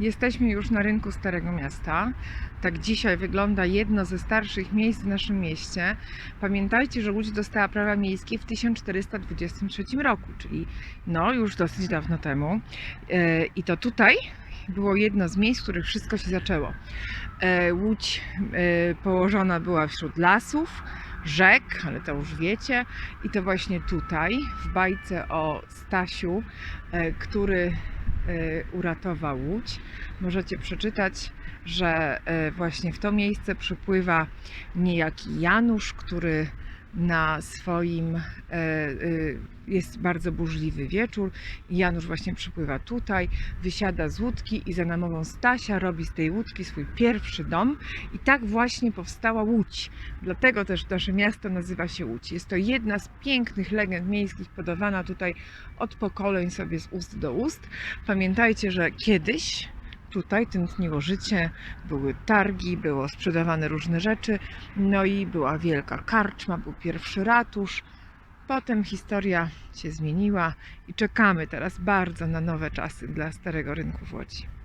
Jesteśmy już na rynku Starego Miasta. Tak dzisiaj wygląda jedno ze starszych miejsc w naszym mieście. Pamiętajcie, że Łódź dostała prawa miejskie w 1423 roku, czyli no już dosyć dawno temu. E, I to tutaj było jedno z miejsc, w których wszystko się zaczęło. E, Łódź e, położona była wśród lasów, rzek, ale to już wiecie. I to właśnie tutaj, w bajce o Stasiu, który uratował Łódź, możecie przeczytać, że e, właśnie w to miejsce przypływa niejaki Janusz, który na swoim e, e, jest bardzo burzliwy wieczór Janusz właśnie przypływa tutaj, wysiada z łódki i za namową Stasia robi z tej łódki swój pierwszy dom i tak właśnie powstała Łódź. Dlatego też nasze miasto nazywa się Łódź. Jest to jedna z pięknych legend miejskich podawana tutaj od pokoleń sobie z ust do ust. Pamiętajcie, że kiedyś tutaj tętniło życie, były targi, było sprzedawane różne rzeczy, no i była wielka karczma, był pierwszy ratusz. Potem historia się zmieniła i czekamy teraz bardzo na nowe czasy dla Starego Rynku w Łodzi.